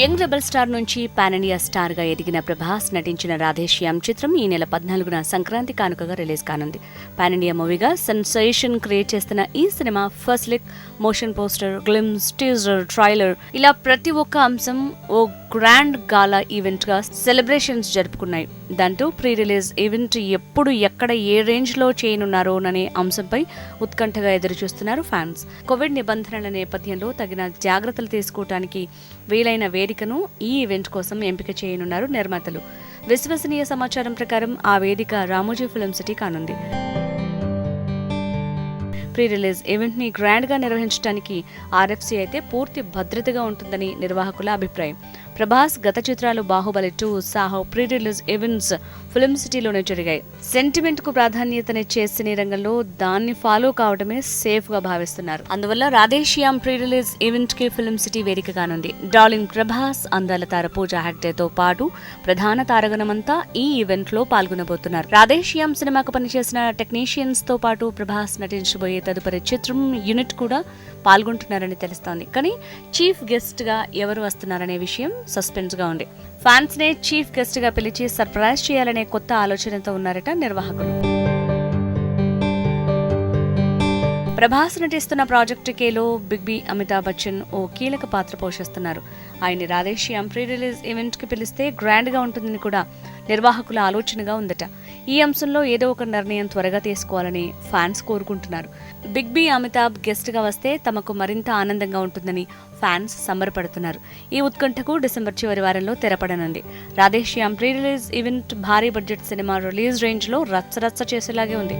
Young rebel star నుంచి pan స్టార్గా ఎదిగిన ప్రభాస్ నటించిన రాధేశ్యామ్ చిత్రం ఈ నెల పద్నాలుగున సంక్రాంతి కానుకగా రిలీజ్ కానుంది. పాన్ మూవీగా సెన్సేషన్ క్రియేట్ చేస్తున్న ఈ cinema first look motion poster glimpse teaser trailer ఇలా ప్రతి ఒక్క అంశం ఓ గ్రాండ్ గాలా ఈవెంట్గా సెలబ్రేషన్స్ జరుపుకున్నాయి. దాంతో ప్రీ రిలీజ్ ఈవెంట్ ఎప్పుడు ఎక్కడ ఏ రేంజ్లో చేయనున్నారో అనే అంశంపై ఉత్కంఠగా ఎదురుచూస్తున్నారు ఫ్యాన్స్. కోవిడ్ నిబంధనల నేపథ్యంలో తగిన జాగ్రత్తలు తీసుకోవటానికి వీలైన వేదికను ఈ ఈవెంట్ కోసం ఎంపిక చేయనున్నారు నిర్మాతలు. విశ్వసనీయ సమాచారం ప్రకారం ఆ వేదిక రామోజీ ఫిలిం సిటీ కానుంది. ప్రీ రిలీజ్ ఈవెంట్ని గ్రాండ్గా నిర్వహించడానికి ఆర్ఎఫ్సి అయితే పూర్తి భద్రతగా ఉంటుందని నిర్వాహకుల అభిప్రాయం. ప్రభాస్ గత చిత్రాలు Baahubali two Saaho pre release events film సిటీలోనే జరిగాయి. సెంటిమెంట్కు ప్రాధాన్యతనిచ్చే సినీ రంగంలో దాన్ని ఫాలో కావడమే సేఫ్గా భావిస్తున్నారు. అందువల్ల రాధేశ్యామ్ ప్రీ రిలీజ్ ఈవెంట్కి ఫిల్మ్ సిటీ వేదిక కానుంది. డార్లింగ్ ప్రభాస్ అందాల తార పూజా హెగ్డేతో పాటు ప్రధాన తారగణమంతా ఈ ఈవెంట్లో పాల్గొనబోతున్నారు. రాధేశ్యామ్ సినిమాకు పనిచేసిన టెక్నీషియన్స్తో పాటు ప్రభాస్ నటించబోయే తదుపరి చిత్రం యూనిట్ కూడా పాల్గొంటున్నారని తెలుస్తోంది. కానీ చీఫ్ గెస్ట్గా ఎవరు వస్తున్నారనే విషయం సస్పెన్స్గా ఉంది. ఫ్యాన్స్నే చీఫ్ గెస్ట్గా పిలిచి సర్ప్రైజ్ చేయాలనే కొత్త ఆలోచనతో ఉన్నారట నిర్వాహకులు. ప్రభాస్ నటిస్తున్న ప్రాజెక్టు కేలో బిగ్ బి అమితాబ్ బచ్చన్ ఓ కీలక పాత్ర పోషిస్తున్నారు. ఆయన్ని రాధేశ్యామ్ ప్రీ రిలీజ్ ఈవెంట్కి పిలిస్తే గ్రాండ్గా ఉంటుందని కూడా నిర్వాహకుల ఆలోచనగా ఉందట. ఈ అంశంలో ఏదో ఒక నిర్ణయం త్వరగా తీసుకోవాలని ఫ్యాన్స్ కోరుకుంటున్నారు. బిగ్ బి అమితాబ్ గెస్ట్గా వస్తే తమకు మరింత ఆనందంగా ఉంటుందని ఫ్యాన్స్ సంబరపడుతున్నారు. ఈ ఉత్కంఠకు డిసెంబర్ చివరి వారంలో తెరపడనుంది. రాధేశ్యామ్ ప్రీ రిలీజ్ ఈవెంట్ భారీ బడ్జెట్ సినిమా రిలీజ్ రేంజ్లో రచ్చరచ్చ చేసేలాగే ఉంది.